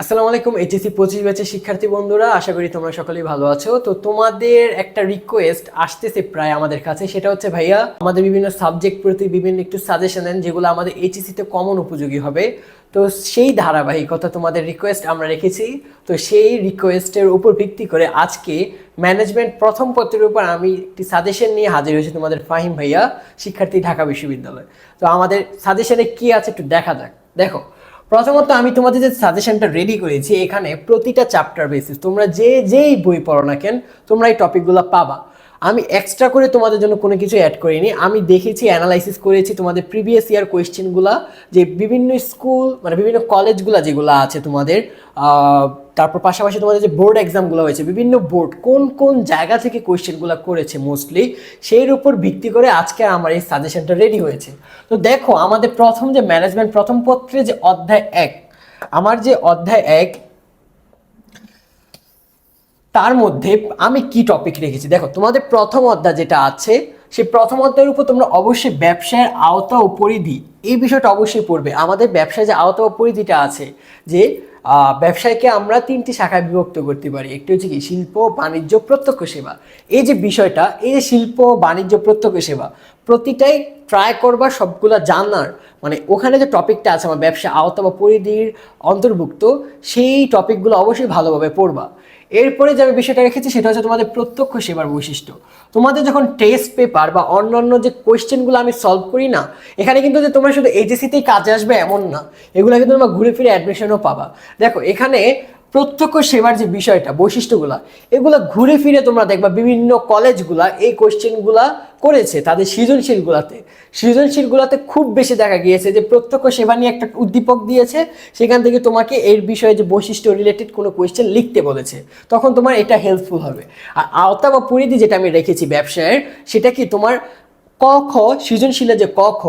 আসসালামু আলাইকুম, এইচএসসি পঁচিশ ব্যাচের শিক্ষার্থী বন্ধুরা, আশা করি তোমরা সকলেই ভালো আছো। তো তোমাদের একটা রিকোয়েস্ট আসতেছে প্রায় আমাদের কাছে, সেটা হচ্ছে, ভাইয়া, আমাদের বিভিন্ন সাবজেক্ট প্রতি বিভিন্ন একটু সাজেশন দেন, যেগুলো আমাদের এইচএসসিতে কমন উপযোগী হবে। তো সেই ধারাবাহিকতা তোমাদের রিকোয়েস্ট আমরা রেখেছি। তো সেই রিকোয়েস্টের উপর ভিত্তি করে আজকে ম্যানেজমেন্ট প্রথম পত্রের উপর আমি একটি সাজেশন নিয়ে হাজির হয়েছি তোমাদের ফাহিম ভাইয়া, শিক্ষার্থী ঢাকা বিশ্ববিদ্যালয়। তো আমাদের সাজেশনে কি আছে একটু দেখা যাক। দেখো প্রথমত আমি তোমাদের যে সাজেশনটা রেডি করেছি, এখানে প্রতিটা চ্যাপ্টার বেসিস তোমরা যে, যেই বই পড়ো না কেন, তোমরা এই টপিকগুলো পাবা। আমি এক্সট্রা করে তোমাদের জন্য কোনো কিছু অ্যাড করিনি। আমি দেখেছি অ্যানালাইসিস করেছি তোমাদের প্রিভিয়াস ইয়ার কোয়েশ্চেনগুলা যে বিভিন্ন স্কুল মানে বিভিন্ন কলেজগুলো যেগুলো আছে তোমাদের তারপর পাশাপাশি তোমাদের যে বোর্ড এক্সামগুলো হয়েছে, বিভিন্ন বোর্ড কোন কোন জায়গা থেকে কোয়েশ্চেনগুলো করেছে মোস্টলি সেই উপর ভিত্তি করে আজকে আমার এই সাজেশনটা রেডি হয়েছে। তো দেখো, আমাদের প্রথম যে ম্যানেজমেন্ট প্রথম পত্রে যে অধ্যায় এক, আমার যে অধ্যায় এক তার মধ্যে আমি কি টপিক রেখেছি? দেখো, তোমাদের প্রথম অধ্যায় যেটা আছে, সেই প্রথম অধ্যায়ের উপর তোমরা অবশ্যই ব্যবসায়ের আওতা ও পরিধি, এই বিষয়টা অবশ্যই পড়বে। আমাদের ব্যবসায় যে আওতা ও পরিধিটা আছে, যে ব্যবসায়কে আমরা তিনটি শাখায় বিভক্ত করতে পারি। একটি হচ্ছে কি, শিল্প, বাণিজ্য, প্রত্যক্ষ সেবা। এই যে বিষয়টা, এই যে শিল্প, বাণিজ্য, প্রত্যক্ষ সেবা, প্রতিটাই ট্রাই করবা সবগুলা জানার। মানে ওখানে যে টপিকটা আছে, আমার ব্যবসা আওতা বা পরিধির অন্তর্ভুক্ত, সেই টপিকগুলো অবশ্যই ভালোভাবে পড়বা। এরপরে যে আমি বিষয়টা রেখেছি সেটা হচ্ছে তোমাদের প্রত্যক্ষ সেবার বৈশিষ্ট্য। তোমাদের যখন টেস্ট পেপার বা অন্যান্য যে কোয়েশ্চেনগুলো আমি সলভ করি না, এখানে কিন্তু যে তোমরা শুধু এইচএসিতেই কাজে আসবে এমন না। এগুলো কিন্তু তোমরা ঘুরে ফিরে অ্যাডমিশনও পাবা। দেখো, এখানে প্রত্যক্ষ সেবার যে বিষয়টা, বৈশিষ্ট্যগুলা, এগুলো ঘুরে ফিরে তোমরা দেখবা বিভিন্ন কলেজগুলা এই কোয়েশ্চেনগুলা করেছে, তাদের সৃজনশীলগুলাতে। সৃজনশীলগুলাতে খুব বেশি দেখা গিয়েছে যে প্রত্যক্ষ সেবা নিয়ে একটা উদ্দীপক দিয়েছে, সেখান থেকে তোমাকে এর বিষয়ে যে বৈশিষ্ট্য রিলেটেড কোনো কোয়েশ্চেন লিখতে বলেছে। তখন তোমার এটা হেল্পফুল হবে। আর আওতা বা পরিধি যেটা আমি রেখেছি ব্যবসায়ের, সেটা কি তোমার ক, খ সৃজনশীলের যে ক, খ,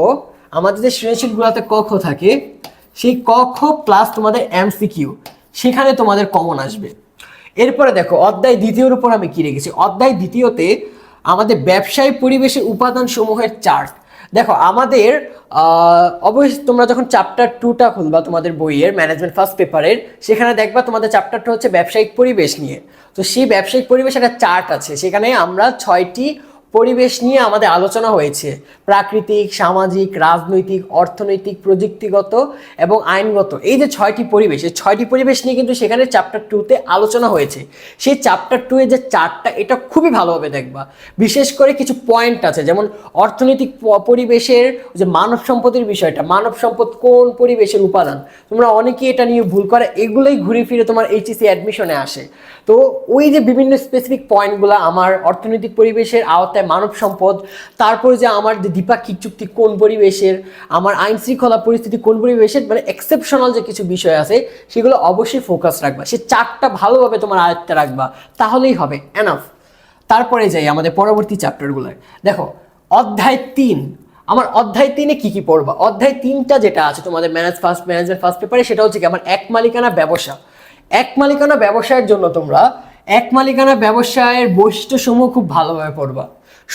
আমাদের যে সৃজনশীলগুলোতে ক, খ থাকে, সেই ক, খ প্লাস তোমাদের এমসিকিউ সেখানে তোমাদের কমন আসবে। এরপরে দেখো, অধ্যায় দ্বিতীয়র উপর আমি কি রেখেছি? অধ্যায় দ্বিতীয়তে আমাদের ব্যবসায়ী পরিবেশের উপাদান সমূহের চার্ট দেখো, আমাদের অবশ্যই তোমরা যখন চ্যাপ্টার টুটা খুলবা তোমাদের বইয়ের ম্যানেজমেন্ট ফার্স্ট পেপারের সেখানে দেখবা তোমাদের চ্যাপ্টারটা হচ্ছে ব্যবসায়িক পরিবেশ নিয়ে। তো সেই ব্যবসায়িক পরিবেশ একটা চার্ট আছে। সেখানে আমরা ছয়টি পরিবেশ নিয়ে আমাদের আলোচনা হয়েছে। প্রাকৃতিক, সামাজিক, রাজনৈতিক, অর্থনৈতিক, প্রযুক্তিগত এবং আইনগত। এই যে ছয়টি পরিবেশ, এই ছয়টি পরিবেশ নিয়ে কিন্তু সেখানে চ্যাপ্টার টুতে আলোচনা হয়েছে। সেই চ্যাপ্টার টু এর যে চারটা, এটা খুবই ভালোভাবে দেখবা। বিশেষ করে কিছু পয়েন্ট আছে, যেমন অর্থনৈতিক পরিবেশের যে মানব সম্পদের বিষয়টা, মানব সম্পদ কোন পরিবেশের উপাদান? তোমরা অনেকেই এটা নিয়ে ভুল করে, এগুলোই ঘুরে ফিরে তোমার এইচএসি অ্যাডমিশনে আসে। তো ওই যে বিভিন্ন স্পেসিফিক পয়েন্টগুলো আমার অর্থনৈতিক পরিবেশের আওতায় মানব সম্পদ, তারপরে যে আমার যে দ্বিপাক্ষিক চুক্তি কোন পরিবেশের, আমার আইন শৃঙ্খলা পরিস্থিতি কোন পরিবেশের মানে এক্সেপশনাল যে কিছু বিষয় আছে, সেগুলো অবশ্যই ফোকাস রাখবা। সে চারটা ভালোভাবে তোমার আয়ত্তে রাখবা, তাহলেই হবে। এনাফ তারপরে যাই আমাদের পরবর্তী চ্যাপ্টারগুলোয় দেখো, অধ্যায় তিন। আমার অধ্যায় তিনে কি কি পড়বা? অধ্যায় তিনটা যেটা আছে তোমাদের ম্যানেজ ফার্স্ট ম্যানেজমেন্ট ফার্স্ট পেপারে সেটা হচ্ছে কি আমার এক মালিকানা ব্যবসা। এক মালিকানা ব্যবসায়ের জন্য তোমরা এক মালিকানা ব্যবসায়ের বৈশিষ্ট্যসমূহ খুব ভালোভাবে পড়বা।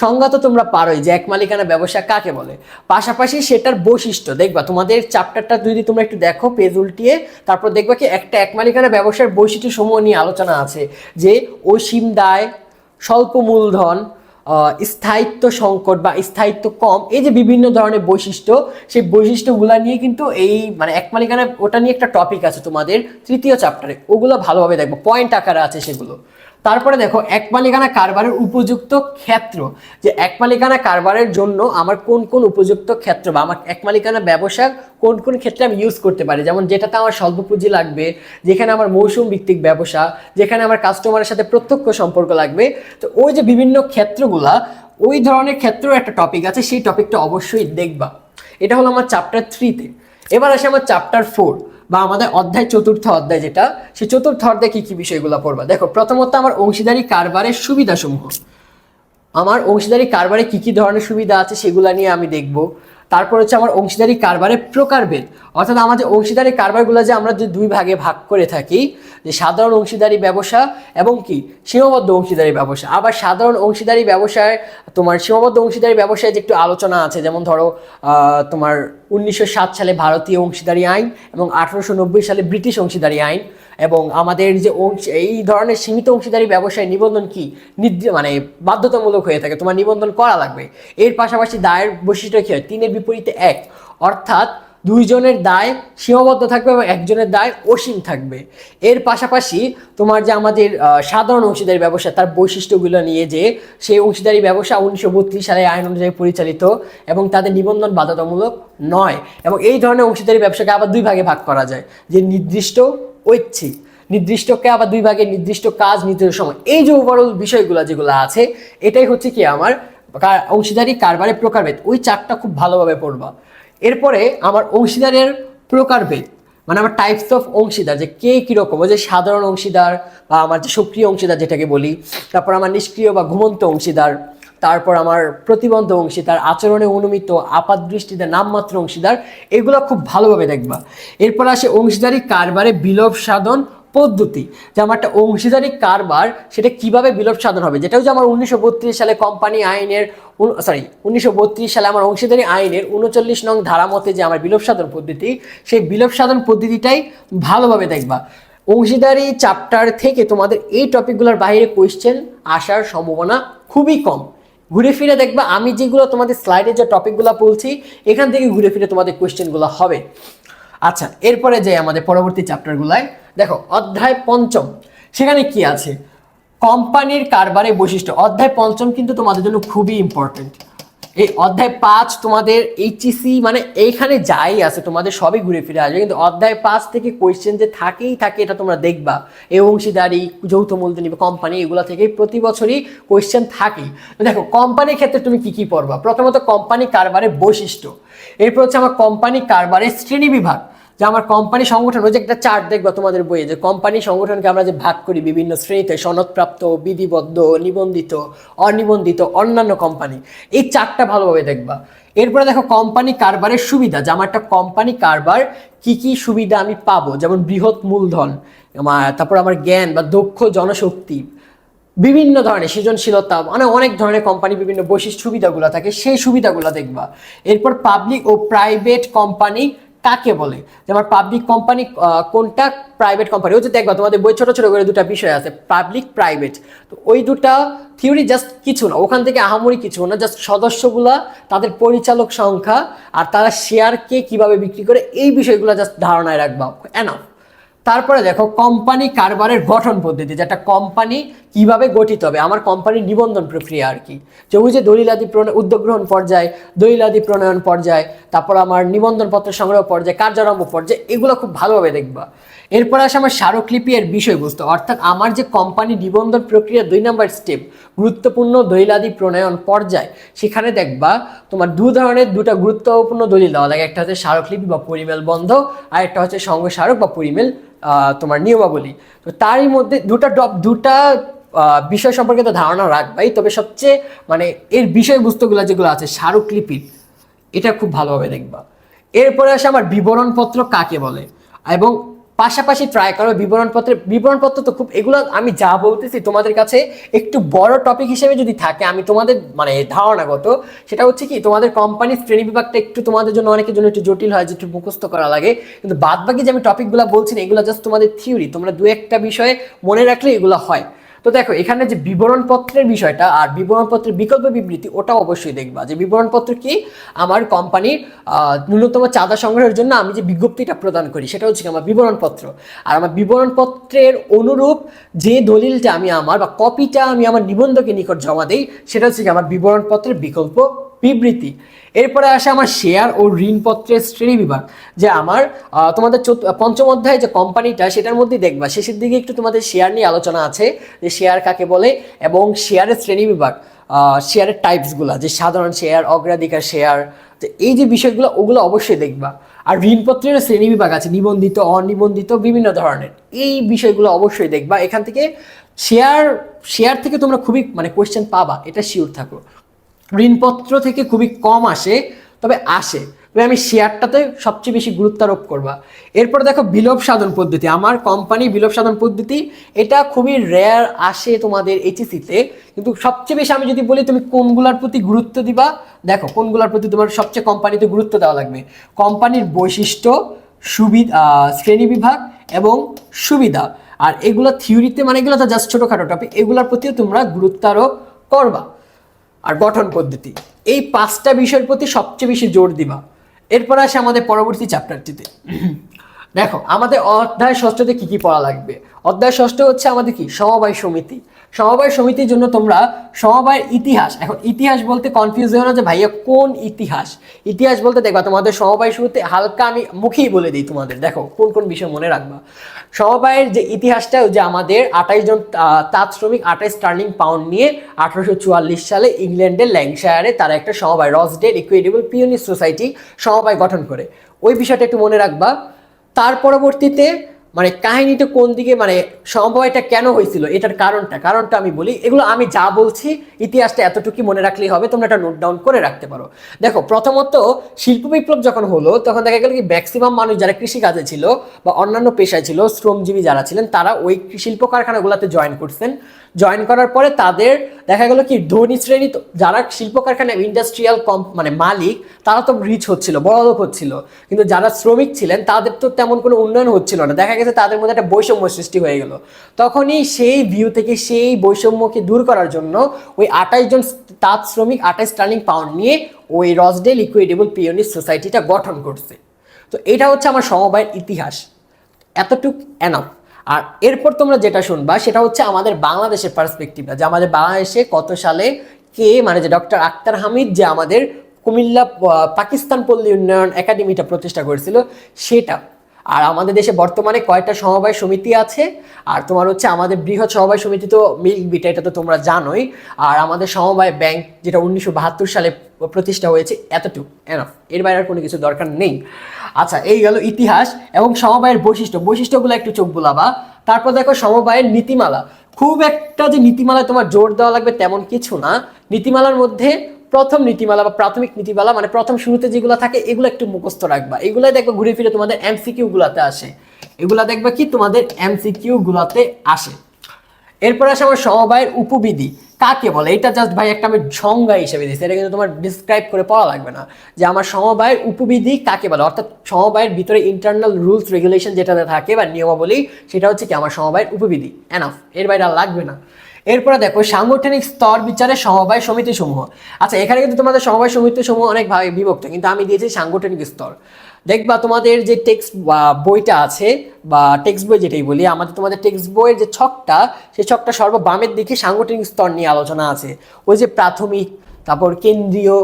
সংজ্ঞা তো তোমরা পারোই যে এক মালিকানা ব্যবসা কাকে বলে। পাশাপাশি সেটার বৈশিষ্ট্য, দেখবা তোমাদের চ্যাপ্টারটা যদি তোমরা একটু দেখো পেজ উল্টিয়ে, তারপর দেখবা কি একটা এক মালিকানা ব্যবসার বৈশিষ্ট্য সমূহ নিয়ে আলোচনা আছে যে অসীম দায়, স্বল্প মূলধন স্থায়িত্ব সংকট বা স্থায়িত্ব কম, এই যে বিভিন্ন ধরনের বৈশিষ্ট্য, সেই বৈশিষ্ট্যগুলো নিয়ে কিন্তু এই মানে এক মালিকানা, ওটা নিয়ে একটা টপিক আছে তোমাদের তৃতীয় চ্যাপ্টারে ওগুলো ভালোভাবে দেখব পয়েন্ট আকারে আছে সেগুলো। তারপরে দেখো, এক মালিকানা কারবারের উপযুক্ত ক্ষেত্র। যে এক মালিকানা কারবারের জন্য আমার কোন কোন উপযুক্ত ক্ষেত্র বা আমার এক মালিকানা ব্যবসা কোন কোন ক্ষেত্রে আমি ইউজ করতে পারি? যেমন যেটাতে আমার স্বল্প পুঁজি লাগবে, যেখানে আমার মৌসুম ভিত্তিক ব্যবসা, যেখানে আমার কাস্টমারের সাথে প্রত্যক্ষ সম্পর্ক লাগবে। তো ওই যে বিভিন্ন ক্ষেত্রগুলা, ওই ধরনের ক্ষেত্রেও একটা টপিক আছে, সেই টপিকটা অবশ্যই দেখবা। এটা হলো আমার চ্যাপ্টার থ্রিতে এবার আসে আমার চ্যাপ্টার ফোর বা আমাদের অধ্যায়, চতুর্থ অধ্যায় যেটা, সে চতুর্থ অধ্যায় কি কি বিষয়গুলো পড়বা? দেখো, প্রথমত আমার অংশীদারি কারবারের সুবিধাসমূহ। আমার অংশীদারি কারবারে কি কি ধরনের সুবিধা আছে সেগুলো নিয়ে আমি দেখব। তারপর হচ্ছে আমার অংশীদারি কারবারের প্রকারভেদ। অর্থাৎ আমাদের অংশীদারি কারবারগুলো যে আমরা যে দুই ভাগে ভাগ করে থাকি, যে সাধারণ অংশীদারি ব্যবসা এবং কি? সীমাবদ্ধ অংশীদারি ব্যবসা। আবার সাধারণ অংশীদারি ব্যবসায় তোমার সীমাবদ্ধ অংশীদারি ব্যবসায় যে একটু আলোচনা আছে, যেমন ধরো তোমার উনিশশো সাত সালে ভারতীয় অংশীদারি আইন এবং আঠারোশো নব্বই সালে ব্রিটিশ অংশীদারি আইন এবং আমাদের যে অংশ, এই ধরনের সীমিত অংশীদারি ব্যবসায় নিবন্ধন কি? মানে বাধ্যতামূলক হয়ে থাকে, তোমার নিবন্ধন করা লাগবে। এর পাশাপাশি দায়ের বৈশিষ্ট্য কী হয়? তিনের বিপরীতে এক। অর্থাৎ দুইজনের দায় সীমাবদ্ধ থাকবে এবং একজনের দায় অসীম থাকবে। এর পাশাপাশি তোমার যে আমাদের সাধারণ অংশীদারি ব্যবসা, তার বৈশিষ্ট্যগুলো নিয়ে যে সেই অংশীদারি ব্যবসা উনিশশো বত্রিশ সালে আইন অনুযায়ী পরিচালিত এবং তাদের নিবন্ধন বাধ্যতামূলক নয় এবং এই ধরনের অংশীদারি ব্যবসাকে আবার দুই ভাগে ভাগ করা যায়। যে নির্দিষ্ট ঐচ্ছিক, নির্দিষ্টকে আবার দুই ভাগে নির্দিষ্ট কাজ নির্দিষ্ট সময়। এই যে ওভারঅল বিষয়গুলো যেগুলো আছে, এটাই হচ্ছে কি আমার অংশীদারি কারবারের প্রকারভেদ। ওই চারটা খুব ভালোভাবে পড়বা। এরপরে আমার অংশীদারের প্রকারভেদ মানে আমার টাইপস অফ অংশীদার, যে কে কীরকম, ওই যে সাধারণ অংশীদার বা আমার যে সক্রিয় অংশীদার যেটাকে বলি, তারপর আমার নিষ্ক্রিয় বা ঘুমন্ত অংশীদার, তারপর আমার প্রতিবন্ধ অংশীদার, আচরণে অনুমিত আপাত দৃষ্টিতে নামমাত্র অংশীদার, এগুলো খুব ভালোভাবে দেখবা। এরপর আসে অংশীদারি কারবারে বিলোপ সাধন পদ্ধতি যে আমার একটা অংশীদারি কারবার সেটা কীভাবে বিলোপ সাধন হবে? যেটা হচ্ছে আমার উনিশশো বত্রিশ সালে কোম্পানি আইনের সরি উনিশশো বত্রিশ সালে আমার অংশীদারি আইনের উনচল্লিশ নং ধারা মতে যে আমার বিলোপ সাধন পদ্ধতি, সেই বিলোপ সাধন পদ্ধতিটাই ভালোভাবে দেখবা। অংশীদারি চ্যাপ্টার থেকে তোমাদের এই টপিকগুলোর বাইরে কোয়েশ্চেন আসার সম্ভাবনা খুবই কম। ঘুরে ফিরে দেখবা, আমি যেগুলো তোমাদের স্লাইডে যে টপিকগুলো বলছি, এখান থেকে ঘুরে ফিরে তোমাদের কোয়েশ্চেনগুলো হবে। আচ্ছা এরপরে যে আমাদের পরবর্তী চ্যাপ্টারগুলায় দেখো, অধ্যায় পঞ্চম। সেখানে কি আছে? কোম্পানির কারবারের বৈশিষ্ট্য। অধ্যায় পঞ্চম কিন্তু তোমাদের জন্য খুবই ইম্পর্টেন্ট এই অধ্যায় পাঁচ তোমাদের এইচইসি মানে এইখানে যাই আছে, তোমাদের সবই ঘুরে ফিরে আসবে। কিন্তু অধ্যায় পাঁচ থেকে কোয়েশ্চেন যে থাকেই থাকে, এটা তোমরা দেখবা। এই অংশীদারি, যৌথ মূলধনী কোম্পানি এগুলো থেকে প্রতি বছরই কোয়েশ্চেন থাকেই তো দেখো কোম্পানির ক্ষেত্রে তুমি কি কি পড়বা? প্রথমত কোম্পানি কারবারের বৈশিষ্ট্য। এরপর হচ্ছে আমার কোম্পানি কারবারের শ্রেণি বিভাগ। যে আমার কোম্পানি সংগঠন, ওই যে একটা চার্ট দেখবা তোমাদের বইয়ে, যে কোম্পানি সংগঠনকে আমরা যে ভাগ করি বিভিন্ন শ্রেণীতে, সনদপ্রাপ্ত, বিধিবদ্ধ, নিবন্ধিত, অনিবন্ধিত, অন্যান্য কোম্পানি, এই চারটা ভালোভাবে দেখবা। এরপরে দেখো কোম্পানি কারবারের সুবিধা, যে আমার একটা কোম্পানি কারবার কি কি সুবিধা আমি পাবো? যেমন বৃহৎ মূলধন, আমার, তারপর আমার জ্ঞান বা দক্ষ জনশক্তি, বিভিন্ন ধরনের সৃজনশীলতা মানে অনেক ধরনের কোম্পানি বিভিন্ন বৈশিষ্ট্য সুবিধাগুলো থাকে, সেই সুবিধাগুলো দেখবা। এরপর পাবলিক ও প্রাইভেট কোম্পানি কাকে বলে? যেমন পাবলিক কোম্পানি কোনটা প্রাইভেট কোম্পানি ওই যে দেখবা, তোমাদের বই ছোট ছোট করে দুটা বিষয় আছে পাবলিক প্রাইভেট তো ওই দুটো থিওরি জাস্ট কিছু না, ওখান থেকে আহামরি কিছু না জাস্ট সদস্যগুলা, তাদের পরিচালক সংখ্যা আর তারা শেয়ারকে কীভাবে বিক্রি করে, এই বিষয়গুলো জাস্ট ধারণায় রাখবা। এনাফ তারপরে দেখো কোম্পানি কারবারের গঠন পদ্ধতি, যে একটা কোম্পানি কীভাবে গঠিত হবে, আমার কোম্পানির নিবন্ধন প্রক্রিয়া আর কি। যে ওই যে প্রণয়, উদ্যোগ গ্রহণ পর্যায়, দলিলাদি প্রণয়ন পর্যায়ে, তারপর আমার নিবন্ধনপত্র সংগ্রহ পর্যায়ে, কার্যারম্ভ পর্যায়ে, এগুলো খুব ভালোভাবে দেখবা। এরপর আসে আমার স্মারকলিপি এর বিষয়বস্তু, অর্থাৎ আমার যে কোম্পানি নিবন্ধন প্রক্রিয়া দুই নম্বর স্টেপ গুরুত্বপূর্ণ দলিলাদি প্রণয়ন পর্যায়, সেখানে দেখবা তোমার দু ধরনের দুটা গুরুত্বপূর্ণ দলিল দেওয়া লাগে, একটা হচ্ছে স্মারকলিপি বা পরিমেল বন্ধ, আর একটা হচ্ছে সঙ্গ স্মারক বা পরিমেল তোমার নিয়মাবলী। তো তারই মধ্যে দুটা ডব দুটা বিষয় সম্পর্কে তো ধারণা রাখবাই, তবে সবচেয়ে মানে এর বিষয়বস্তুগুলো যেগুলো আছে স্মারকলিপির এটা খুব ভালোভাবে দেখবা। এরপরে আসে আমার বিবরণপত্র কাকে বলে, এবং পাশাপাশি ট্রাই করো, বিবরণপত্রে, বিবরণপত্র তো খুব, এগুলো আমি যা বলতেছি তোমাদের কাছে একটু বড় টপিক হিসেবে যদি থাকে, আমি তোমাদের মানে ধারণাগত, সেটা হচ্ছে কি, তোমাদের কোম্পানির শ্রেণি বিভাগটা একটু তোমাদের জন্য, অনেকের জন্য একটু জটিল হয়, যে একটু মুখস্থ করা লাগে। কিন্তু বাদ বাকি যে আমি টপিকগুলো বলছি না, এগুলো জাস্ট তোমাদের থিওরি তোমরা দু একটা বিষয়ে মনে রাখলে এগুলো হয়। তো দেখো, এখানে যে বিবরণপত্রের বিষয়টা আর বিবরণপত্রের বিকল্প বিবৃতি ওটা অবশ্যই দেখবা। যে বিবরণপত্র কি? আমার কোম্পানির ন্যূনতম চাঁদা সংগ্রহের জন্য আমি যে বিজ্ঞপ্তিটা প্রদান করি, সেটা হচ্ছে আমার বিবরণপত্র। আর আমার বিবরণপত্রের অনুরূপ যে দলিলটা আমি আমার বা কপিটা আমি আমার নিবন্ধকে নিকট জমা দেই, সেটা হচ্ছে আমার বিবরণপত্রের বিকল্প বিবৃতি। এরপরে আসে আমার শেয়ার ও ঋণপত্রের শ্রেণি বিভাগ, যে আমার তোমাদের পঞ্চম অধ্যায় যে কোম্পানিটা সেটার মধ্যে দেখবা, শেষের দিকে একটু তোমাদের শেয়ার নিয়ে আলোচনা আছে, যে শেয়ার কাকে বলে এবং শেয়ারের শ্রেণি বিভাগ শেয়ারের টাইপসগুলো যে সাধারণ শেয়ার অগ্রাধিকার শেয়ার তো এই যে বিষয়গুলো, ওগুলো অবশ্যই দেখবা। আর ঋণপত্রের শ্রেণি বিভাগ আছে, নিবন্ধিত, অনিবন্ধিত, বিভিন্ন ধরনের, এই বিষয়গুলো অবশ্যই দেখবা। এখান থেকে শেয়ার শেয়ার থেকে তোমরা খুবই মানে কোয়েশ্চেন পাবা, এটা শিওর থাকো। ঋণপত্র থেকে খুবই কম আসে, তবে আসে। তবে আমি শেয়ারটাতে সবচেয়ে বেশি গুরুত্ব আরোপ করবা। এরপর দেখো বিলোপ সাধন পদ্ধতি। আমার কোম্পানি বিলোপ সাধন পদ্ধতি, এটা খুবই রেয়ার আসে তোমাদের এইচএসিতে কিন্তু সবচেয়ে বেশি আমি যদি বলি, তুমি কোনগুলার প্রতি গুরুত্ব দিবা? দেখো, কোনগুলার প্রতি তোমার সবচেয়ে কোম্পানিতে গুরুত্ব দেওয়া লাগবে। কোম্পানির বৈশিষ্ট্য, সুবিধা শ্রেণি বিভাগ এবং সুবিধা। আর এগুলো থিওরিতে মানে এগুলো তো জাস্ট ছোটোখাটো টপিক এগুলোর প্রতিও তোমরা গুরুত্ব আরোপ করবা। আর গঠন পদ্ধতি। এই পাঁচটা বিষয়ের প্রতি সবচেয়ে বেশি জোর দিবা। এরপর আসে আমাদের পরবর্তী চ্যাপ্টারটিতে দেখো, আমাদের অধ্যায় ষষ্ঠতে কী কী পড়া লাগবে? অধ্যায় ষষ্ঠ হচ্ছে আমাদের কি? সমবায় সমিতি। সমবায় সমিতির জন্য তোমরা সমবায়ের ইতিহাস, এখন ইতিহাস বলতে কনফিউজ হয়ে না যে ভাইয়া কোন ইতিহাস? ইতিহাস বলতে দেখবা তোমাদের সমবায় শুরুতে হালকা আমি মুখেই বলে দিই তোমাদের, দেখো কোন কোন বিষয় মনে রাখবা। সমবায়ের যে ইতিহাসটা যে আমাদের আঠাইশ জন তাঁত শ্রমিক আঠাইশ স্টার্লিং পাউন্ড নিয়ে আঠারোশো চুয়াল্লিশ সালে ইংল্যান্ডের ল্যাংশায়ারে তারা একটা সমবায়, রসডেল ইকুইটেবল পিওনিস সোসাইটি সমবায় গঠন করে। ওই বিষয়টা একটু মনে রাখবা। তার পরবর্তীতে মানে কাহিনীটা কোন দিকে মানে সমবায়টা কেন হয়েছিল, এটার কারণটা কারণটা আমি বলি, এগুলো আমি যা বলছি, ইতিহাসটা এতটুকু মনে রাখলেই হবে, তোমরা এটা নোট ডাউন করে রাখতে পারো। দেখো, প্রথমত শিল্প বিপ্লব যখন হলো, তখন দেখা গেল কি ম্যাক্সিমাম মানুষ যারা কৃষিকাজে ছিল বা অন্যান্য পেশায় ছিল, শ্রমজীবী যারা ছিলেন, তারা ওই শিল্প কারখানাগুলোতে জয়েন করছেন। জয়েন করার পরে তাদের দেখা গেল কি, ধনী শ্রেণি যারা শিল্প কারখানা ইন্ডাস্ট্রিয়াল কম মানে মালিক, তারা তো রিচ হচ্ছিল, বড়লোক হচ্ছিল। কিন্তু যারা শ্রমিক ছিলেন, তাদের তো তেমন কোনো উন্নয়ন হচ্ছিল না। দেখা গেছে তাদের মধ্যে একটা বৈষম্য সৃষ্টি হয়ে গেল। তখনই সেই ভিউ থেকে সেই বৈষম্যকে দূর করার জন্য ওই আঠাইশ জন তাঁত শ্রমিক আঠাইশ টার্নিং পাউন্ড নিয়ে ওই রসডেল লিকুইডেবল পিওনিস সোসাইটিটা গঠন করছে। তো এটা হচ্ছে আমার সমবায়ের ইতিহাস। এতটুক এনাফ আর এরপর তোমরা যেটা শুনবা, সেটা হচ্ছে আমাদের বাংলাদেশের পার্সপেক্টিভটা যে আমাদের বাংলাদেশে কত সালে কে মানে যে ডক্টর আক্তার হামিদ যে আমাদের কুমিল্লা পাকিস্তান পল্লী উন্নয়ন একাডেমিটা প্রতিষ্ঠা করেছিল, সেটা আর আমাদের দেশে বর্তমানে কয়েকটা সমবায় সমিতি আছে? আর তোমার হচ্ছে আমাদের বৃহৎ সমবায় সমিতি তো মিল্ক বিটা এটা তো তোমরা জানোই। আর আমাদের সমবায় ব্যাংক, যেটা উনিশশো বাহাত্তর সালে প্রতিষ্ঠা হয়েছে, এতটুকু এনাফ এর বাইরে আর কোনো কিছু দরকার নেই। আচ্ছা এই গেল ইতিহাস এবং সমবায়ের বৈশিষ্ট্য। বৈশিষ্ট্যগুলো একটু চোখ বোলাবা। তারপর দেখো সমবায়ের নীতিমালা। খুব একটা যে নীতিমালায় তোমার জোর দেওয়া লাগবে তেমন কিছু না। নীতিমালার মধ্যে প্রথম নীতিমালা বা প্রাথমিক নীতিমালা মানে প্রথম শুরুতে যেগুলো থাকে, এগুলো একটু মুখস্থ রাখবা। এগুলাই দেখবে ঘুরে ফিরে তোমাদের এমসিকিউ গুলাতে আসে। এগুলা দেখবা কি তোমাদের এমসিকিউ গুলাতে আসে। এরপর আসে আমার সমবায়ের উপবিধি। কাকে বলে? এটা জাস্ট ভাই একটা আমি সংজ্ঞা হিসেবে দিচ্ছি এটা কিন্তু তোমার ডিসক্রাইব করে পড়া লাগবে না। যে আমার সমবায়ের উপবিধি কাকে বলে? অর্থাৎ সমবায়ের ভিতরে ইন্টারনাল রুলস রেগুলেশন যেটাতে থাকে বা নিয়মাবলী, সেটা হচ্ছে কি আমার সমবায়ের উপবিধি। এনাফ এর বাইরে লাগবে না। এরপরে দেখো, সাংগঠনিক স্তর বিচারে সমবায় সমিতি সমূহ আচ্ছা এখানে কিন্তু তোমাদের সমবায় সমিতি সমূহ অনেক ভাবে বিভক্ত, কিন্তু আমি দিয়েছি সাংগঠনিক স্তর। দেখবা তোমাদের যে টেক্সট বইটা আছে, বা টেক্সট বই যেটাই বলি, আমাদের তোমাদের টেক্সট বইয়ের যে ছকটা, সেই ছকটা সর্ব বামের দিকে সাংগঠনিক স্তর নিয়ে আলোচনা আছে। ওই যে প্রাথমিক, তারপর কেন্দ্রীয়,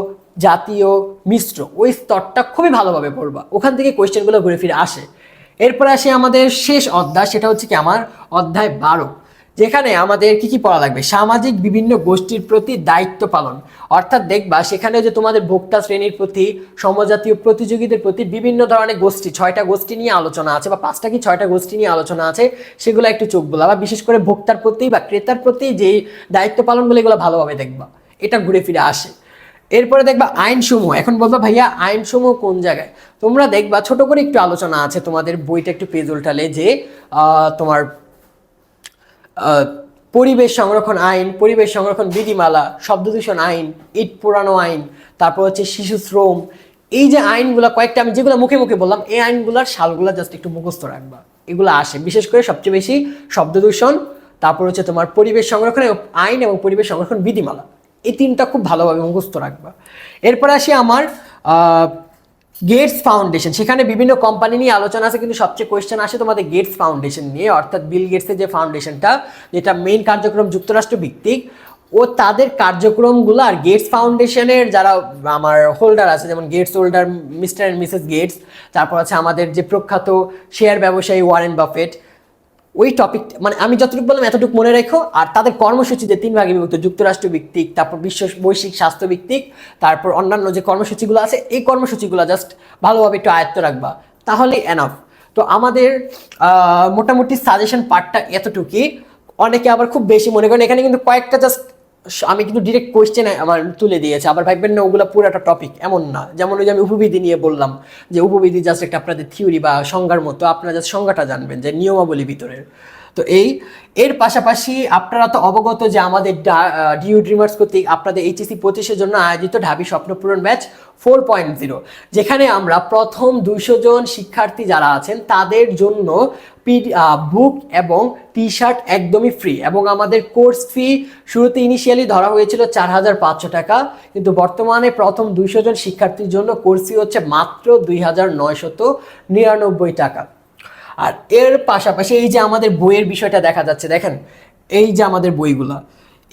জাতীয়, মিশ্র, ওই স্তরটা খুবই ভালোভাবে পড়বা। ওখান থেকে কোয়েশ্চেনগুলো ঘুরে ফিরে আসে। এরপরে আসে আমাদের শেষ অধ্যায়, সেটা হচ্ছে কি আমার অধ্যায় বারো। যেখানে আমাদের কি কি পড়া লাগবে? সামাজিক বিভিন্ন গোষ্ঠীর প্রতি দায়িত্ব পালন। অর্থাৎ দেখবা, সেখানে যে তোমাদের ভোক্তা শ্রেণির প্রতি, সমজাতীয় প্রতিযোগীদের প্রতি বিভিন্ন ধরনের গোষ্ঠী, ছয়টা গোষ্ঠী নিয়ে আলোচনা আছে বা পাঁচটা কি ছয়টা গোষ্ঠী নিয়ে আলোচনা আছে, সেগুলো একটু চোখ বোলা বা বিশেষ করে ভোক্তার প্রতি বা ক্রেতার প্রতি যে দায়িত্ব পালনগুলো এগুলো ভালোভাবে দেখবা। এটা ঘুরে ফিরে আসে। এরপরে দেখবা, আইনসমূহ। এখন বলবা, ভাইয়া, আইনসমূহ কোন জায়গায়? তোমরা দেখবা, ছোট করে একটু আলোচনা আছে তোমাদের বইটা একটু পেজ উল্টালে যে তোমার পরিবেশ সংরক্ষণ আইন, পরিবেশ সংরক্ষণ বিধিমালা, শব্দ দূষণ আইন, ইট পুরানো আইন, তারপর হচ্ছে শিশু শ্রম। এই যে আইনগুলো কয়েকটা আমি যেগুলো মুখে মুখে বললাম, এই আইনগুলোর সালগুলো জাস্ট একটু মুখস্থ রাখবা। এগুলো আসে। বিশেষ করে সবচেয়ে বেশি শব্দ দূষণ, তারপর হচ্ছে তোমার পরিবেশ সংরক্ষণ আইন এবং পরিবেশ সংরক্ষণ বিধিমালা। এই তিনটা খুব ভালোভাবে মুখস্থ রাখবা। এরপর আসি আমার গেটস ফাউন্ডেশন, সেখানে বিভিন্ন কোম্পানি নিয়ে আলোচনা আছে, কিন্তু সবচেয়ে কোয়েশ্চেন আসে তোমাদের গেটস ফাউন্ডেশন নিয়ে, অর্থাৎ বিল গেটসের যে ফাউন্ডেশনটা, যেটা মেইন কার্যক্রম যুক্তরাষ্ট্র ভিত্তিক, ও তাদের কার্যক্রমগুলো আর গেটস ফাউন্ডেশনের যারা আমার হোল্ডার আছে, যেমন Gates holder Mister and Mrs Gates, তারপর আছে আমাদের যে প্রখ্যাত শেয়ার ব্যবসায়ী ওয়ারেন বাফেট ওই টপিক মানে আমি যতটুকু বললাম, এতটুকু মনে রেখো। আর তাদের কর্মসূচিতে তিন ভাগে বিভক্ত, যুক্তরাষ্ট্র ভিত্তিক, তারপর বিশ্ব বৈশ্বিক স্বাস্থ্য ভিত্তিক, তারপর অন্যান্য যে কর্মসূচিগুলো আছে, এই কর্মসূচিগুলো জাস্ট ভালোভাবে একটু আয়ত্ত রাখবা। তাহলে এনাফ তো আমাদের মোটামুটি সাজেশন পার্টটা এতটুকুই। অনেকে আবার খুব বেশি মনে করেন, এখানে কিন্তু কয়েকটা জাস্ট আমি কিন্তু ডিরেক্ট কোয়েশ্চেন আমার তুলে দিয়েছে। আবার ভাইবেন না, ওগুলো পুরো একটা টপিক এমন না। যেমন ওই যে আমি উপবিধি নিয়ে বললাম, যে উপবিধি জাস্ট একটা আপনাদের থিওরি বা সংজ্ঞার মতো, আপনারা জাস্ট সংজ্ঞাটা জানবেন, যে নিয়মাবলী ভিতরের। তো এই, এর পাশাপাশি আপনারা তো অবগত যে আমাদের ডিউ ড্রিমার্স কর্তৃক আপনাদের এইচএসি পঁচিশের জন্য আয়োজিত ঢাবি স্বপ্নপূরণ ম্যাচ ফোর পয়েন্ট জিরো যেখানে আমরা প্রথম দুইশো জন শিক্ষার্থী যারা আছেন, তাদের জন্য বুক এবং টি শার্ট একদমই ফ্রি এবং আমাদের কোর্স ফি শুরুতে ইনিশিয়ালি ধরা হয়েছিল চার হাজার পাঁচশো টাকা, কিন্তু বর্তমানে প্রথম দুইশো জন শিক্ষার্থীর জন্য কোর্স ফি হচ্ছে মাত্র দুই হাজার নয়শত নিরানব্বই টাকা। আর এর পাশাপাশি এই যে আমাদের বইয়ের বিষয়টা দেখা যাচ্ছে, দেখেন, এই যে আমাদের বইগুলা,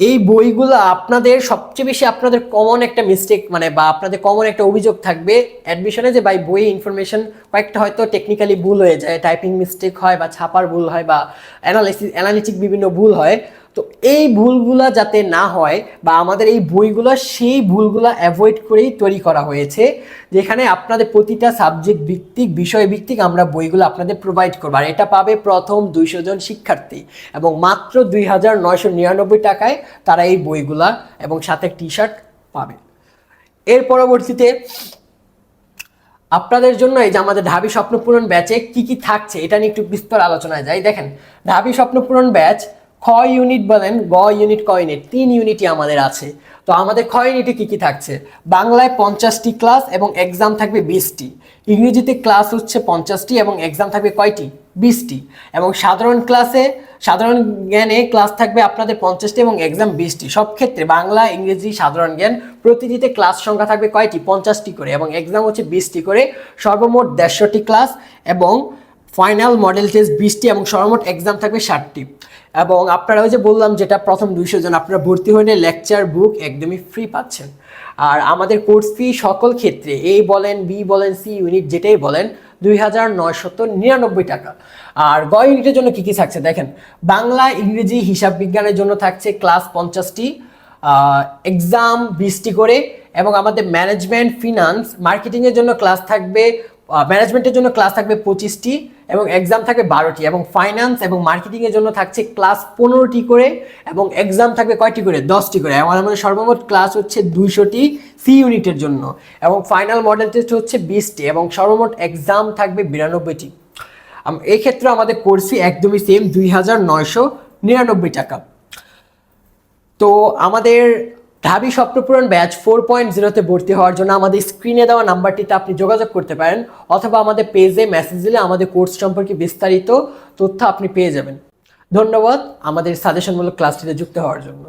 এই বইগুলো আপনাদের সবচেয়ে বেশি আপনাদের কমন একটা মিস্টেক মানে বা আপনাদের কমন একটা অভিযোগ থাকবে অ্যাডমিশনে যে বাই বইয়ে ইনফরমেশন কয়েকটা হয়তো টেকনিক্যালি ভুল হয়ে যায় টাইপিং মিস্টেক হয় বা ছাপার ভুল হয় বা অ্যানালিসিস অ্যানালিটিক বিভিন্ন ভুল হয়। তো এই ভুলগুলা যাতে না হয় বা আমাদের এই বইগুলো সেই ভুলগুলো অ্যাভয়েড করেই তৈরি করা হয়েছে, যেখানে আপনাদের প্রতিটা সাবজেক্ট ভিত্তিক, বিষয় ভিত্তিক আমরা বইগুলো আপনাদের প্রোভাইড করব। আর এটা পাবে প্রথম দুইশো জন শিক্ষার্থী এবং মাত্র দুই হাজার নয়শো নিরানব্বই টাকায় তারা এই বইগুলা এবং সাথে টি শার্ট পাবে। এর পরবর্তীতে আপনাদের জন্য এই যে আমাদের ঢাবি স্বপ্নপূরণ ব্যাচে কি কি থাকছে, এটা নিয়ে একটু বিস্তর আলোচনায় যাই। দেখেন, ঢাবি স্বপ্নপূরণ ব্যাচ খ ইউনিট বলেন, গ ইউনিট ক ইউনিট তিন ইউনিটই আমাদের আছে। তো আমাদের খ ইউনিটে কি কি থাকছে? বাংলায় পঞ্চাশটি ক্লাস এবং এক্সাম থাকবে বিশটি। ইংরেজিতে ক্লাস হচ্ছে পঞ্চাশটি এবং এক্সাম থাকবে কয়টি? বিশটি। এবং সাধারণ ক্লাসে সাধারণ জ্ঞানে ক্লাস থাকবে আপনাদের পঞ্চাশটি এবং এক্সাম বিশটি। সব ক্ষেত্রে বাংলা, ইংরেজি, সাধারণ জ্ঞান প্রতিটিতে ক্লাস সংখ্যা থাকবে কয়টি? পঞ্চাশটি করে এবং এক্সাম হচ্ছে বিশটি করে। সর্বমোট দেড়শোটি ক্লাস এবং ফাইনাল মডেল টেস্ট বিশটি এবং সর্বমোট এক্সাম থাকবে ষাটটি। এবং আপনারা ওই যে বললাম যেটা প্রথম দুইশো জন, আপনারা ভর্তি হয়ে লেকচার বুক একদমই ফ্রি পাচ্ছেন। আর আমাদের কোর্স ফি সকল ক্ষেত্রে এ বলেন বি বলেন সি ইউনিট যেটাই বলেন, দুই হাজার নিরানব্বই টাকা। আর গ ইউনিটের জন্য কী কী থাকছে দেখেন, বাংলা, ইংরেজি, হিসাব বিজ্ঞানের জন্য থাকছে ক্লাস পঞ্চাশটি এক্সাম বিশটি করে, এবং আমাদের ম্যানেজমেন্ট ফিনান্স মার্কেটিংয়ের জন্য ক্লাস থাকবে ম্যানেজমেন্টের জন্য ক্লাস থাকবে পঁচিশটি এবং এক্সাম থাকবে বারোটি এবং ফাইন্যান্স এবং মার্কেটিংয়ের জন্য থাকছে ক্লাস পনেরোটি করে এবং এক্সাম থাকবে কয়টি করে? দশটি করে। এবং আমাদের সর্বমোট ক্লাস হচ্ছে দুইশোটি সি ইউনিটের জন্য এবং ফাইনাল মডেল টেস্ট হচ্ছে বিশটি এবং সর্বমোট এক্সাম থাকবে বিরানব্বইটি। এই ক্ষেত্রে আমাদের কোর্স ফি একদমই সেম দুই হাজার নয়শো নিরানব্বই টাকা। তো আমাদের ঢাবি স্বপ্নপূরণ ব্যাচ ফোর পয়েন্ট জিরোতে ভর্তি হওয়ার জন্য আমাদের স্ক্রিনে দেওয়া নাম্বারটিতে আপনি যোগাযোগ করতে পারেন অথবা আমাদের পেজে মেসেজ দিলে আমাদের কোর্স সম্পর্কে বিস্তারিত তথ্য আপনি পেয়ে যাবেন। ধন্যবাদ আমাদের সাজেশনমূলক ক্লাসটিতে যুক্ত হওয়ার জন্য।